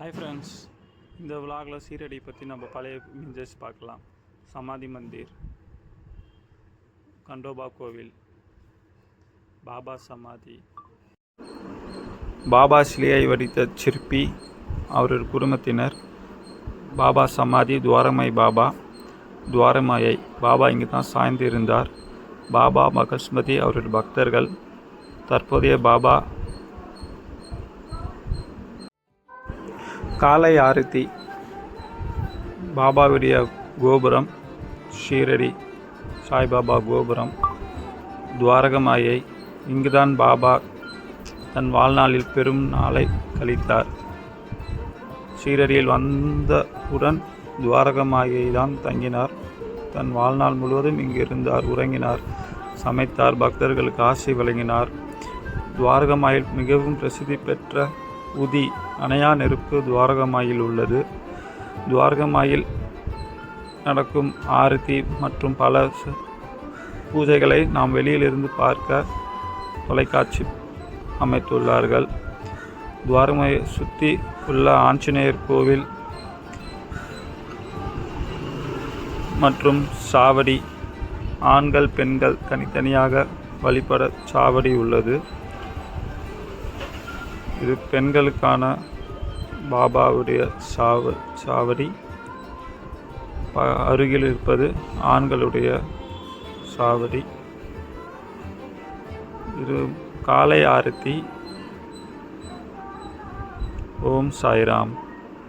Hi friends இந்த விலாகில் சீரடி பற்றி நம்ம பழைய இமேஜஸ் பார்க்கலாம். சமாதி மந்திர். கண்டோபா கோவில். பாபா சமாதி. பாபா சிலையை வடித்த சிற்பி அவரது குடும்பத்தினர். பாபா சமாதி துவாரமை பாபா. துவாரமாயை பாபா இங்கு தான் சாய்ந்து இருந்தார் பாபா மகஸ்மதி அவரது பக்தர்கள். தற்போதைய பாபா காலை ஆரத்தி பாபாவுடைய கோபுரம் ஷீரடி சாய்பாபா கோபுரம் துவாரகமாயை இங்குதான் பாபா தன் வாழ்நாளில் பெரும் நாளை கழித்தார். ஷீரடியில் வந்தவுடன் துவாரகமாயை தான் தங்கினார். தன் வாழ்நாள் முழுவதும் இங்கு இருந்தார் உறங்கினார் சமைத்தார் பக்தர்களுக்கு ஆசை வழங்கினார். துவாரகமாயில் மிகவும் பிரசித்தி பெற்ற உதி அணையா நெருப்பு துவாரகமாயில் உள்ளது. துவாரகமாயில் நடக்கும் ஆரத்தி மற்றும் பல ச- பூஜைகளை நாம் வெளியிலிருந்து பார்க்க தொலைக்காட்சி அமைத்துள்ளார்கள். துவாரகமாயை சுற்றி உள்ள ஆஞ்சநேயர் கோவில் மற்றும் சாவடி ஆண்கள் பெண்கள் தனித்தனியாக வழிபட சாவடி உள்ளது. இது பெண்களுக்கான பாபாவுடைய சாவ சாவடி. ப- அருகில் இருப்பது ஆண்களுடைய சாவடி. இது காலை ஆரத்தி. ஓம் சாய்ராம்.